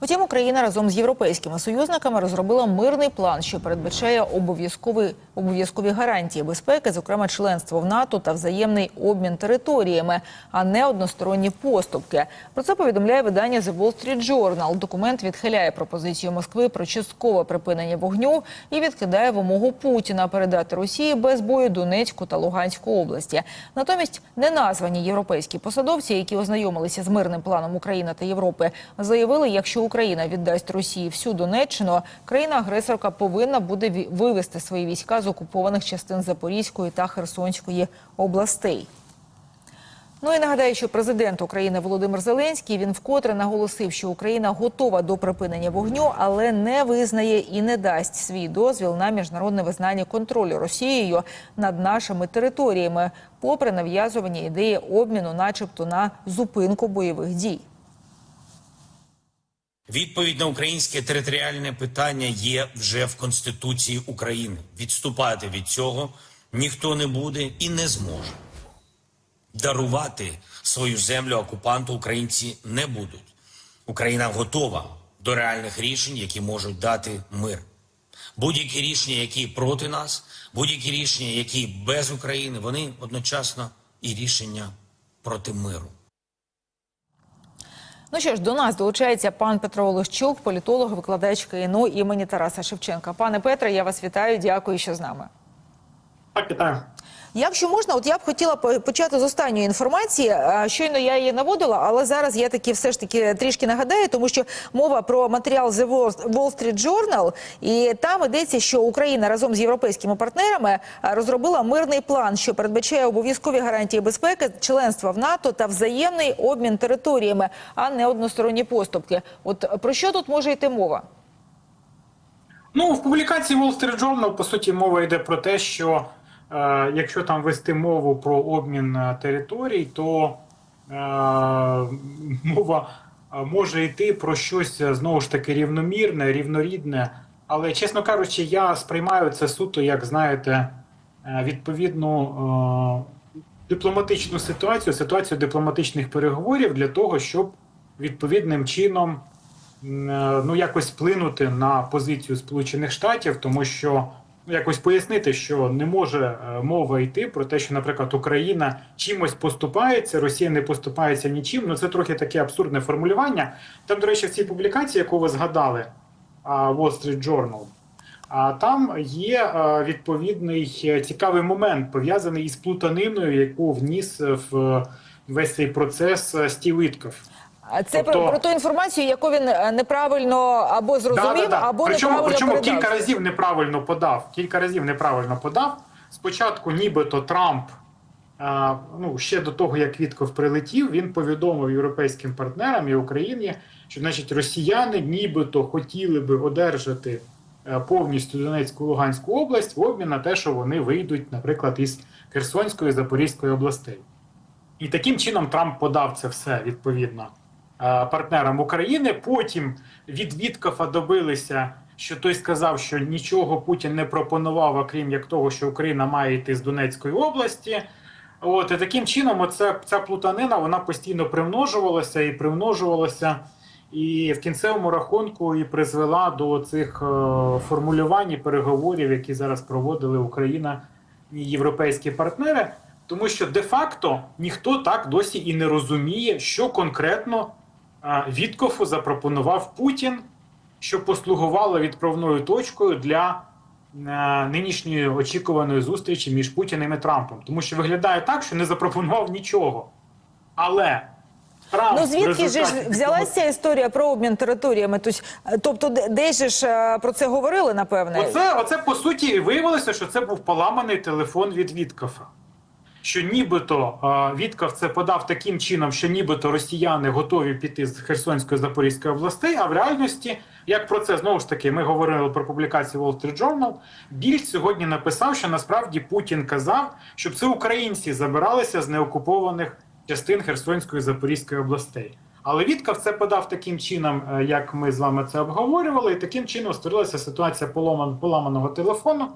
Втім, Україна разом з європейськими союзниками розробила мирний план, що передбачає обов'язкові обов'язкові гарантії безпеки, зокрема членство в НАТО та взаємний обмін територіями, а не односторонні поступки. Про це повідомляє видання The Wall Street Journal. Документ відхиляє пропозицію Москви про часткове припинення вогню і відкидає вимогу Путіна передати Росії без бою Донецьку та Луганську області. Натомість неназвані європейські посадовці, які ознайомилися з мирним планом України та Європи, заявили, якщо Україна віддасть Росії всю Донеччину, країна-агресорка повинна буде вивести свої війська з окупованих частин Запорізької та Херсонської областей. Ну і нагадаю, що президент України Володимир Зеленський він вкотре наголосив, що Україна готова до припинення вогню, але не визнає і не дасть свій дозвіл на міжнародне визнання контролю Росією над нашими територіями, попри нав'язувані ідеї обміну, начебто на зупинку бойових дій. Відповідь на українське територіальне питання є вже в Конституції України. Відступати від цього ніхто не буде і не зможе. Дарувати свою землю окупанту українці не будуть. Україна готова до реальних рішень, які можуть дати мир. Будь-які рішення, які проти нас, будь-які рішення, які без України, вони одночасно і рішення проти миру. Ну що ж, до нас долучається пан Петро Олещук, політолог, викладач КНУ імені Тараса Шевченка. Пане Петре, я вас вітаю. Дякую, що з нами. Так, вітаю. Якщо можна, от я б хотіла почати з останньої інформації. Щойно я її наводила, але зараз я таки все ж таки трішки нагадаю, тому що мова про матеріал The Wall Street Journal, і там йдеться, що Україна разом з європейськими партнерами розробила мирний план, що передбачає обов'язкові гарантії безпеки, членства в НАТО та взаємний обмін територіями, а не односторонні поступки. От про що тут може йти мова? Ну, в публікації Wall Street Journal, по суті, мова йде про те, що якщо там вести мову про обмін е, територій, то е, мова е, може йти про щось е, знову ж таки рівномірне, рівнорідне. Але, чесно кажучи, я сприймаю це суто, як знаєте, е, відповідну е, дипломатичну ситуацію, ситуацію дипломатичних переговорів для того, щоб відповідним чином е, ну якось вплинути на позицію Сполучених Штатів, тому що якось пояснити, що не може е, мова йти про те, що, наприклад, Україна чимось поступається, Росія не поступається нічим. Ну це трохи таке абсурдне формулювання. Там, до речі, в цій публікації, яку ви згадали, Wall Street Journal, а там є е, відповідний е, цікавий момент пов'язаний із плутаниною, яку вніс в весь цей процес е, Стів Вітков. А Це Тобто- про, про ту інформацію, яку він е, неправильно або зрозумів, Да-да-да. або причому, неправильно причому передав. кілька разів неправильно подав. Кілька разів неправильно подав. Спочатку, нібито Трамп, а, ну ще до того як Вітков прилетів, він повідомив європейським партнерам і Україні, що значить росіяни нібито хотіли би одержати е, повністю Донецьку і Луганську область в обмін на те, що вони вийдуть, наприклад, із Херсонської і Запорізької областей. І таким чином Трамп подав це все відповідно е, партнерам України. Потім від Віткофа добилися, що той сказав, що нічого Путін не пропонував, окрім як того, що Україна має йти з Донецької області. От і таким чином, оця ця плутанина вона постійно примножувалася і примножувалася, і в кінцевому рахунку і призвела до цих е, формулювань і переговорів, які зараз проводили Україна і європейські партнери. Тому що де-факто ніхто так досі і не розуміє, що конкретно Віткофу запропонував Путін, що послугувало відправною точкою для е, нинішньої очікуваної зустрічі між Путіним і Трампом. Тому що виглядає так, що не запропонував нічого. Але Трамп Ну звідки ж взялася історія про обмін територіями? Тось- Тобто, де- десь ж е, про це говорили, напевне? Оце, оце по суті і виявилося, що це був поламаний телефон від Віткофа. Що нібито Вітков це подав таким чином, що нібито росіяни готові піти з Херсонської Запорізької областей, а в реальності, як про це знову ж таки, ми говорили про публікацію Wall Street Journal, Більд сьогодні написав, що насправді Путін казав, щоб це українці забиралися з неокупованих частин Херсонської Запорізької областей. Але Вітков це подав таким чином, е, як ми з вами це обговорювали, і таким чином створилася ситуація поламаного телефону.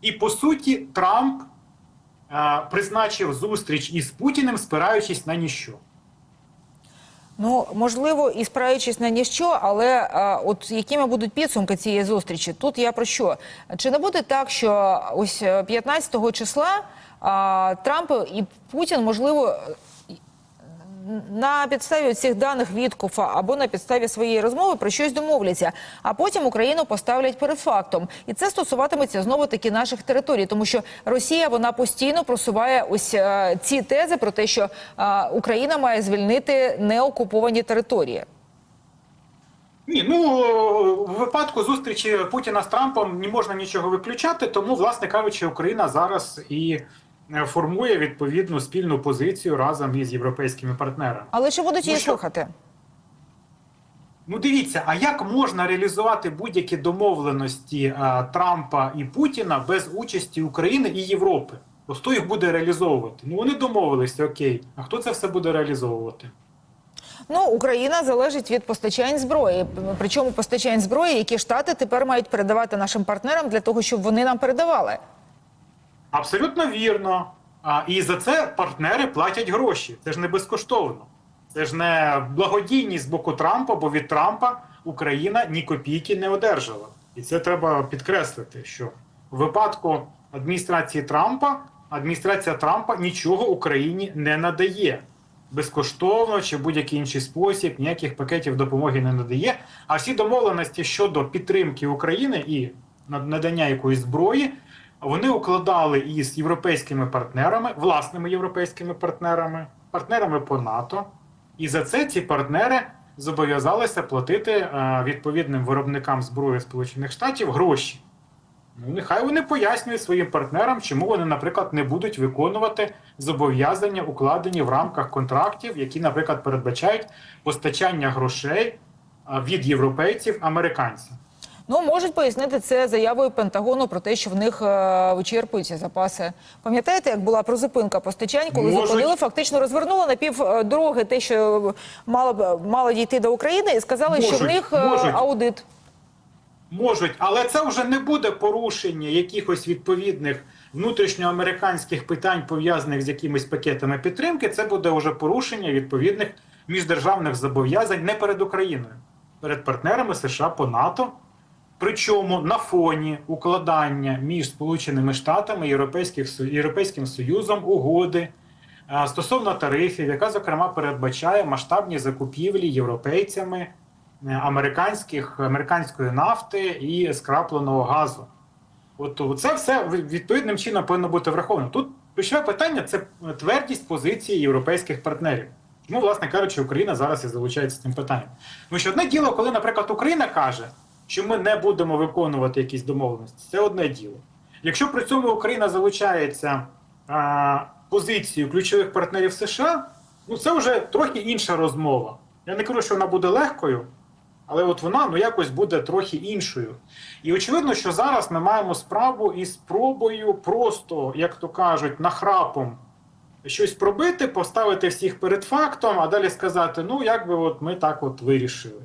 І по суті, Трамп призначив зустріч із Путіним, спираючись на ніщо. Ну можливо, і спираючись на ніщо, але а, от якими будуть підсумки цієї зустрічі? Тут я про що? Чи не буде так, що ось е, 15 числа а, Трамп і Путін можливо на підставі цих даних Віткофа або на підставі своєї розмови про щось домовляться, а потім Україну поставлять перед фактом, і це стосуватиметься знову таки наших територій, тому що Росія вона постійно просуває ось е, ці тези про те, що е, Україна має звільнити неокуповані території. Ні, ну в випадку зустрічі Путіна з Трампом не можна нічого виключати, тому, власне кажучи, Україна зараз і формує відповідну спільну позицію разом із європейськими партнерами. Але чи будуть її Ну, слухати? Ну, дивіться, а як можна реалізувати будь-які домовленості а, Трампа і Путіна без участі України і Європи? Бо хто їх буде реалізовувати? Ну вони домовилися, окей. А хто це все буде реалізовувати? Ну, Україна залежить від постачань зброї. Причому постачань зброї, які штати тепер мають передавати нашим партнерам для того, щоб вони нам передавали. Абсолютно вірно. І за це партнери платять гроші. Це ж не безкоштовно. Це ж не благодійність з боку Трампа, бо від Трампа Україна ні копійки не одержала. І це треба підкреслити, що в випадку адміністрації Трампа адміністрація Трампа нічого Україні не надає. Безкоштовно чи будь-який інший спосіб, ніяких пакетів допомоги не надає. А всі домовленості щодо підтримки України і надання якоїсь зброї вони укладали із європейськими партнерами, власними європейськими партнерами, партнерами по НАТО. І за це ці партнери зобов'язалися платити е, відповідним виробникам зброї Сполучених Штатів гроші. Ну, нехай вони пояснюють своїм партнерам, чому вони, наприклад, не будуть виконувати зобов'язання, укладені в рамках контрактів, які, наприклад, передбачають постачання грошей е, від європейців американцям. Ну можуть пояснити це заявою Пентагону про те, що в них е, вичерпуються запаси. Пам'ятаєте, як була прозупинка постачань, коли Можуть. зупинили, фактично розвернули на пів е, дороги те, що мало мало дійти до України, і сказали, що в них е, можуть. аудит. Можуть, але це вже не буде порушення якихось відповідних внутрішньоамериканських питань, пов'язаних з якимись пакетами підтримки. Це буде вже порушення відповідних міждержавних зобов'язань не перед Україною, перед партнерами США по НАТО. Причому на фоні укладання між Сполученими Штатами і Європейським Союзом угоди стосовно тарифів, яка зокрема передбачає масштабні закупівлі європейцями е, американських американської нафти і скрапленого газу. От це все відповідним чином повинно бути враховано. Тут ключове питання це твердість позиції європейських партнерів. Чому, власне кажучи, Україна зараз і залучається цим питанням? Тому що одне діло, коли, наприклад, Україна каже, що ми не будемо виконувати якісь домовленості, це одне діло. Якщо при цьому Україна залучається а, позицією ключових партнерів США, ну це вже трохи інша розмова. Я не кажу, що вона буде легкою, але от вона ну якось буде трохи іншою. І очевидно, що зараз ми маємо справу із спробою просто, як то кажуть, нахрапом щось пробити, поставити всіх перед фактом, а далі сказати: ну, як би от ми так от вирішили.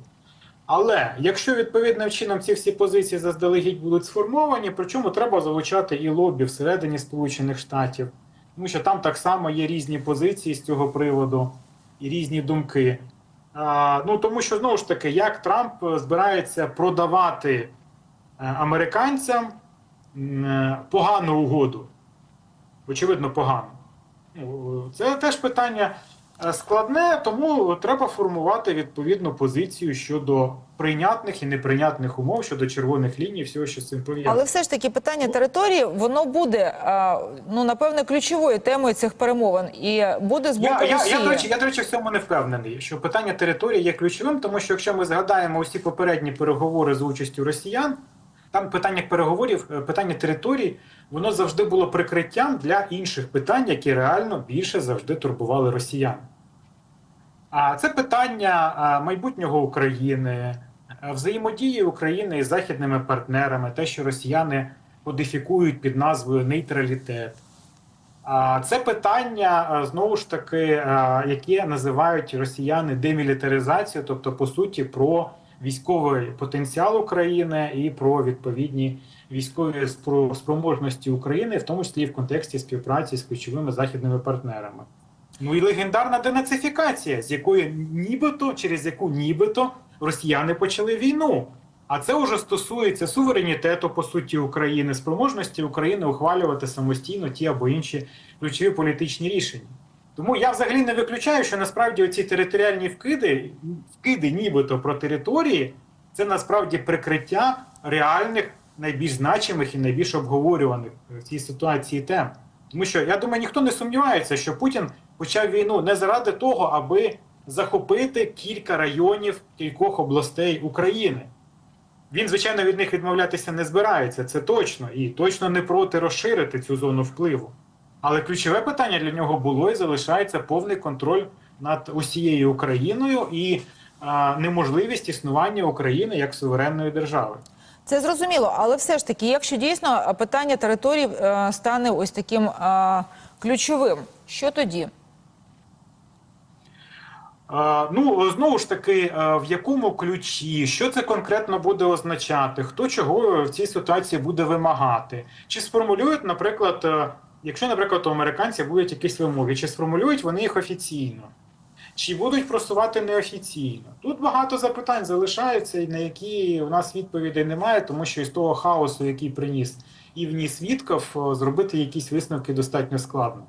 Але якщо відповідним чином ці всі позиції заздалегідь будуть сформовані, причому треба залучати і лобі всередині Сполучених Штатів, тому що там так само є різні позиції з цього приводу і різні думки. А, ну тому що знову ж таки, як Трамп збирається продавати е, американцям е, погану угоду, очевидно, погану. Ну, Це теж питання складне, тому треба формувати відповідну позицію щодо прийнятних і неприйнятних умов, щодо червоних ліній, всього, що з цим пов'язано. Але все ж таки питання території воно буде ну напевне ключовою темою цих перемовин і буде з боку Я, я, Росії. я, до речі, я, до речі, в цьому не впевнений, що питання території є ключовим, тому що якщо ми згадаємо усі попередні переговори з участю росіян, там питання переговорів, е, питання територій, воно завжди було прикриттям для інших питань, які реально більше завжди турбували росіян. А це питання майбутнього України, взаємодії України із західними партнерами, те, що росіяни кодифікують під назвою нейтралітет. А це питання знову ж таки, яке називають росіяни демілітаризацією, тобто по суті про військовий потенціал України і про відповідні військові спроможності України, в тому числі в контексті співпраці з ключовими західними партнерами. Ну і легендарна денацифікація, з якої нібито, через яку нібито росіяни почали війну. А це вже стосується суверенітету, по суті, України, спроможності України ухвалювати самостійно ті або інші ключові політичні рішення. Тому я взагалі не виключаю, що насправді оці територіальні вкиди, вкиди нібито про території, це насправді прикриття реальних, найбільш значимих і найбільш обговорюваних в цій ситуації тем. Тому що я думаю, ніхто не сумнівається, що Путін почав війну не заради того, аби захопити кілька районів кількох областей України. Він, звичайно, від них відмовлятися не збирається, це точно, і точно не проти розширити цю зону впливу. Але ключове питання для нього було і залишається повний контроль над усією Україною і а, неможливість існування України як суверенної держави. Це зрозуміло, але все ж таки, якщо дійсно питання територій е, стане ось таким е, ключовим, що тоді? Ну, знову ж таки, е, в якому ключі, що це конкретно буде означати, хто чого в цій ситуації буде вимагати? Чи сформулюють, наприклад, е, якщо, наприклад, у американців будуть якісь вимоги, чи сформулюють вони їх офіційно? Чи будуть просувати неофіційно? Тут багато запитань залишаються, і на які у нас відповідей немає, тому що із того хаосу, який приніс і вніс Вітков, е, зробити якісь висновки достатньо складно.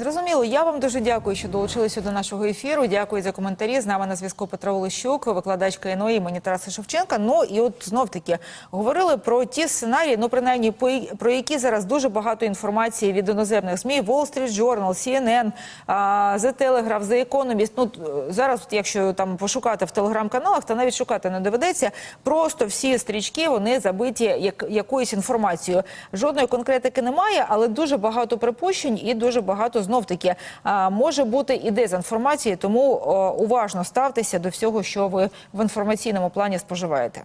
Зрозуміло, я вам дуже дякую, що долучилися до нашого ефіру. Дякую за коментарі. З нами на зв'язку Петро Олещук, викладач КНО імені Тараса Шевченка. Ну і от знов таки говорили про ті сценарії, ну принаймні про які зараз дуже багато інформації від іноземних змі Wall Street Journal, CNN, The Telegraph, The Economist. Ну зараз, якщо там пошукати в телеграм-каналах, то навіть шукати не доведеться. Просто всі стрічки вони забиті як якоюсь інформацією. Жодної конкретики немає, але дуже багато припущень і дуже багато знов таки може бути і дезінформації. Тому уважно ставтеся до всього, що ви в інформаційному плані споживаєте.